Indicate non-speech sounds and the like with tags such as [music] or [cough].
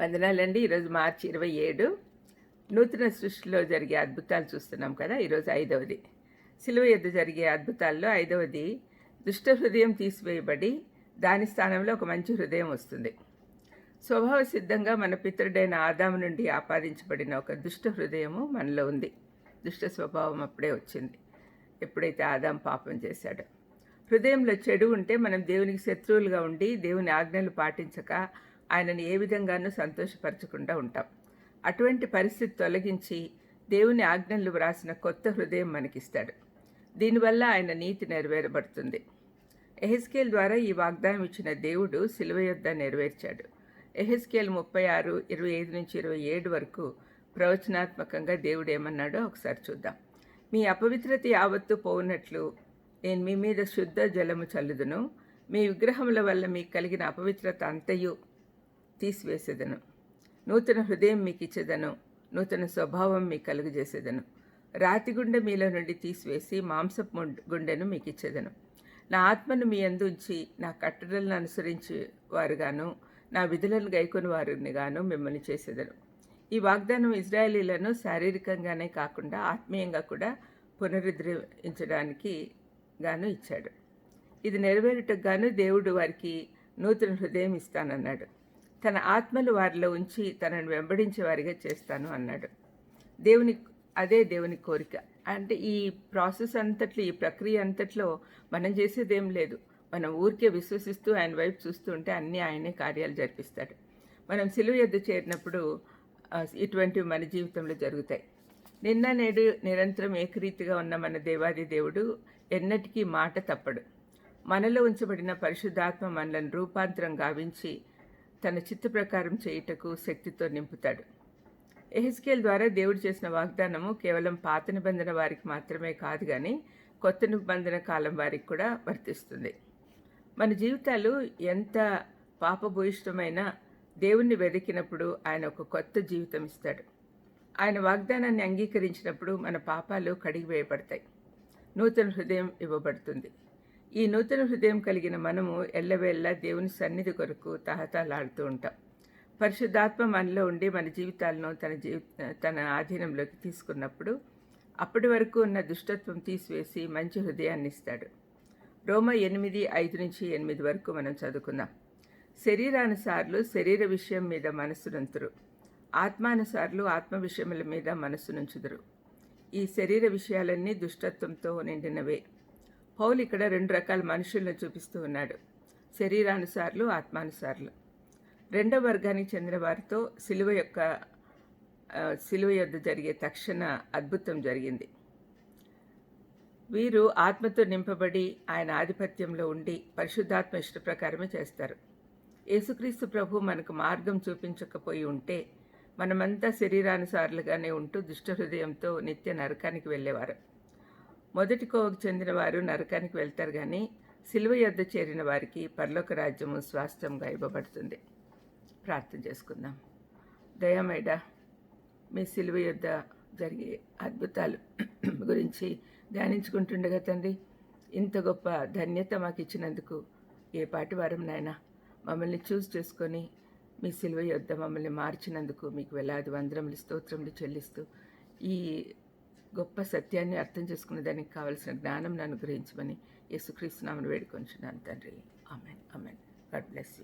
వందనాలండి. ఈరోజు మార్చి ఇరవై ఏడు. నూతన సృష్టిలో జరిగే అద్భుతాలు చూస్తున్నాం కదా ఈరోజు ఐదవది. సిలువ ఎద్దు జరిగే అద్భుతాల్లో ఐదవది దుష్ట హృదయం తీసివేయబడి దాని స్థానంలో ఒక మంచి హృదయం వస్తుంది. స్వభావ సిద్ధంగా మన పితరుడైన ఆదాము నుండి ఆపాదించబడిన ఒక దుష్ట హృదయము మనలో ఉంది. దుష్ట స్వభావం అప్పుడే వచ్చింది. ఎప్పుడైతే ఆదాం పాపం చేశాడో. హృదయంలో చెడు ఉంటే మనం దేవునికి శత్రువులుగా ఉండి దేవుని ఆజ్ఞలు పాటించక ఆయనను ఏ విధంగానూ సంతోషపరచకుండా ఉంటాం. అటువంటి పరిస్థితి తొలగించి దేవుని ఆజ్ఞలు వ్రాసిన కొత్త హృదయం మనకిస్తాడు. దీనివల్ల ఆయన నీతి నెరవేరబడుతుంది. ఎహెస్కేల్ ద్వారా ఈ వాగ్దానం ఇచ్చిన దేవుడు సిలువ యొద్ద నెరవేర్చాడు. ఎహెస్కేల్ ముప్పై ఆరు ఇరవై ఐదు నుంచి ఇరవై ఏడు వరకు ప్రవచనాత్మకంగా దేవుడు ఏమన్నాడో ఒకసారి చూద్దాం. మీ అపవిత్రత యావత్తు పోవునట్లు నేను మీ మీద శుద్ధ జలము చల్లుదును. మీ విగ్రహముల వల్ల మీకు కలిగిన అపవిత్రత అంతయు తీసివేసేదను. నూతన హృదయం మీకు ఇచ్చేదను నూతన స్వభావం మీకు కలుగజేసేదను రాతి గుండె మీలో నుండి తీసివేసి మాంసపు గుండెను మీకు ఇచ్చేదను నా ఆత్మను మీ అందుంచి నా కట్టడలను అనుసరించి వారుగాను నా విధులను గైకొని వారిని గాను మిమ్మల్ని చేసేదను. ఈ వాగ్దానం ఇజ్రాయేలీలను శారీరకంగానే కాకుండా ఆత్మీయంగా కూడా పునరుద్ధరించడానికి గాను ఇచ్చాడు. ఇది నెరవేరుటకు గాను దేవుడు వారికి నూతన హృదయం ఇస్తానన్నాడు. తన ఆత్మలు వారిలో ఉంచి తనను వెంబడించే వారిగా చేస్తాను అన్నాడు. దేవుని అదే దేవుని కోరిక. అంటే ఈ ప్రాసెస్ అంతట్లో ఈ ప్రక్రియ అంతట్లో మనం చేసేదేం లేదు. మనం ఊరికే విశ్వసిస్తూ ఆయన వైపు చూస్తూ ఉంటే అన్నీ ఆయనే కార్యాలు జరిపిస్తాడు. మనం సిలువ ఎద్దు చేరినప్పుడు ఇటువంటివి మన జీవితంలో జరుగుతాయి. నిన్న నేడు నిరంతరం ఏకరీతిగా ఉన్న మన దేవాది దేవుడు ఎన్నటికీ మాట తప్పడు. మనలో ఉంచబడిన పరిశుద్ధాత్మ మనలను రూపాంతరం గావించి తన చిత్త ప్రకారం చేయుటకు శక్తితో నింపుతాడు. ఎహెస్కేల్ ద్వారా దేవుడు చేసిన వాగ్దానము కేవలం పాత నిబంధన వారికి మాత్రమే కాదు కానీ కొత్త నిబంధన కాలం వారికి కూడా వర్తిస్తుంది. మన జీవితాలు ఎంత పాపభూయిష్టమైన దేవుణ్ణి వెతికినప్పుడు ఆయన ఒక కొత్త జీవితం ఇస్తాడు. ఆయన వాగ్దానాన్ని అంగీకరించినప్పుడు మన పాపాలు కడిగివేయబడతాయి. నూతన హృదయం ఇవ్వబడుతుంది. ఈ నూతన హృదయం కలిగిన మనము ఎల్లవేళ్ళ దేవుని సన్నిధి కొరకు తహతలాడుతూ ఉంటాం. పరిశుద్ధాత్మ మనలో ఉండి మన జీవితాలను తన జీవి తన ఆధీనంలోకి తీసుకున్నప్పుడు అప్పటి వరకు ఉన్న దుష్టత్వం తీసివేసి మంచి హృదయాన్ని ఇస్తాడు. రోమ ఎనిమిది ఐదు నుంచి ఎనిమిది వరకు మనం చదువుకుందాం. శరీరానుసార్లు శరీర విషయం మీద మనసునంతురు ఆత్మానుసార్లు ఆత్మ విషయముల మీద మనసునుంచుదురు ఈ శరీర విషయాలన్నీ దుష్టత్వంతో నిండినవే. పౌలు ఇక్కడ రెండు రకాల మనుషులను చూపిస్తూ ఉన్నాడు. శరీరానుసార్లు ఆత్మానుసార్లు. రెండవ వర్గానికి చెందిన వారితో సిలువ యొక్క సిలువ యొద్ద జరిగే తక్షణ అద్భుతం జరిగింది. వీరు ఆత్మతో నింపబడి ఆయన ఆధిపత్యంలో ఉండి పరిశుద్ధాత్మ ఇష్ట ప్రకారమే చేస్తారు. యేసుక్రీస్తు ప్రభు మనకు మార్గం చూపించకపోయి ఉంటే మనమంతా శరీరానుసారులుగానే ఉంటూ దుష్ట హృదయంతో నిత్య నరకానికి వెళ్ళేవారు. మొదటి కోవకు చెందిన వారు నరకానికి వెళ్తారు కానీ సిలువ యొద్ద చేరిన వారికి పర్లోక రాజ్యము స్వాస్థ్యంగా ఇవ్వబడుతుంది. ప్రార్థన చేసుకుందాం. దయామైడ మీ సిలువ యొద్ద జరిగే అద్భుతాలు [clears throat] గురించి ధ్యానించుకుంటుండగా తండ్రి ఇంత గొప్ప ధన్యత మాకు ఇచ్చినందుకు ఏ పాటి వారం నాయన మమ్మల్ని చూస్ చేసుకొని మీ సిలువ యొద్ద మమ్మల్ని మార్చినందుకు మీకు వేలాది వందరములు స్తోత్రములు చెల్లిస్తూ ఈ గొప్ప సత్యాన్ని అర్థం చేసుకునే దానికి కావలసిన జ్ఞానం నన్ను గ్రహించమని యేసుక్రీస్తు నామను వేడుకొంచున్నాను తండ్రి. Amen. Amen. God bless you.